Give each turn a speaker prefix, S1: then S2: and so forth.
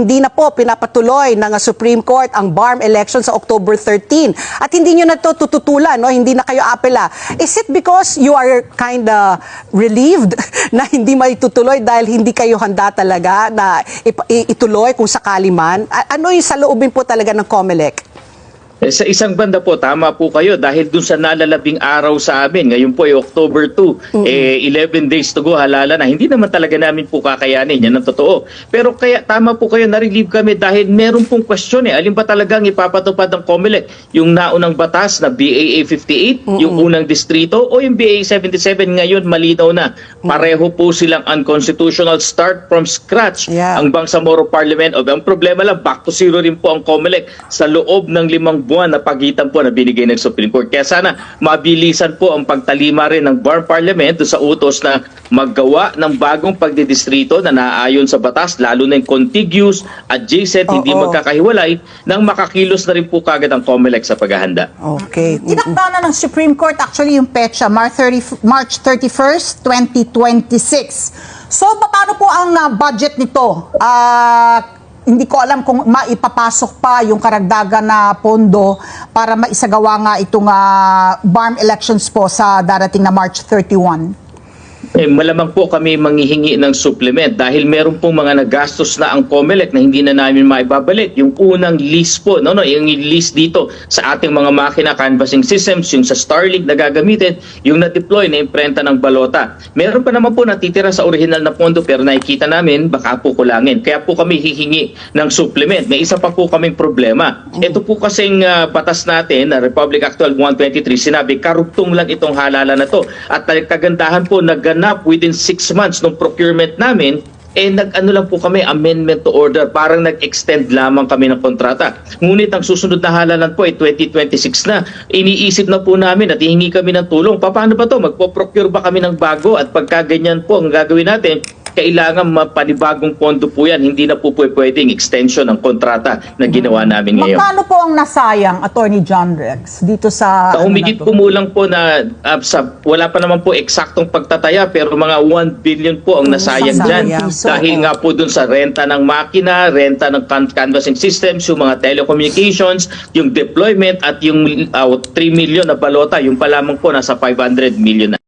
S1: Hindi na po pinapatuloy ng Supreme Court ang BARM election sa October 13. At hindi nyo na to tututulan, no? hindi na kayo apela. Is it because you are kind of relieved na hindi maitutuloy dahil hindi kayo handa talaga na ituloy kung sakali man? Ano yung sa loobin po talaga ng COMELEC?
S2: Eh, sa isang banda po, tama po kayo dahil dun sa nalalabing araw sa amin, ngayon po ay October 2, eh, 11 days to go, halala na. Hindi naman talaga namin po kakayanin, yan ang totoo. Pero kaya tama po kayo, na-relieve kami dahil meron pong question eh. Alin ba talagang ipapatupad ng COMELEC? Yung naunang batas na BAA 58, yung unang distrito, o yung BAA 77 ngayon malinaw na. Pareho po silang unconstitutional start from scratch
S1: Yeah.
S2: ang Bangsamoro Parliament. O, ang problema lang, back to zero rin po ang COMELEC sa loob ng limang buwan na pagitan po na binigay ng Supreme Court. Kaya sana mabilisan po ang pagtalima rin ng Bar Parliament sa utos na maggawa ng bagong pagdidistrito na naaayon sa batas, lalo na yung contiguous, adjacent, hindi
S1: Oo.
S2: magkakahiwalay, nang makakilos na rin po kagad ang COMELEC sa paghahanda.
S1: Okay.
S3: Tinakda na ng Supreme Court actually yung petsa, March, 30, March 31st, 2026. So, paano po ang ah, budget nito? Ah, hindi ko alam kung maipapasok pa yung karagdagan na pondo para maisagawa nga itong ah, BARM elections po sa darating na March 31.
S2: Eh, malamang po kami manghihingi ng supplement dahil meron pong mga nagastos na ang COMELEC na hindi na namin maibabalik. Yung unang lease po, no, no, yung lease dito sa ating mga makina canvassing systems, yung sa Starlink na gagamitin, yung na-deploy na imprenta ng balota. Meron pa naman po natitira sa original na pondo pero nakikita namin baka po kulangin. Kaya po kami hihingi ng supplement. May isa pa po kaming problema. Ito po kasing ah, batas natin na Republic Act 123 sinabi karugtong lang itong halala na to. At kagandahan po naganap within 6 months ng procurement namin eh nag-ano lang po kami amendment to order. Parang nag-extend lamang kami ng kontrata. Ngunit ang susunod na halalan po ay 2026 na. Iniisip na po namin at hihingi kami ng tulong. Pa- paano ba to? Magpo-procure ba kami ng bago? At pagka ganyan po ang gagawin natin kailangan mapanibagong pondo po yan hindi na po pwedeng extension ng kontrata na ginawa namin ngayon
S3: Magkano po ang nasayang, Attorney John Rex, dito sa...
S2: Sa
S3: ano
S2: humigit
S3: to?
S2: kumulang po na ah, sa, wala pa naman po eksaktong pagtataya pero mga 1 billion po ang nasayang
S1: Nasayang.
S2: dyan.
S1: So,
S2: Dahil nga po dun sa renta ng makina, renta ng can- canvassing systems, yung mga telecommunications, yung deployment at yung ah, 3 million na balota, yung pa lamang po nasa 500 million na.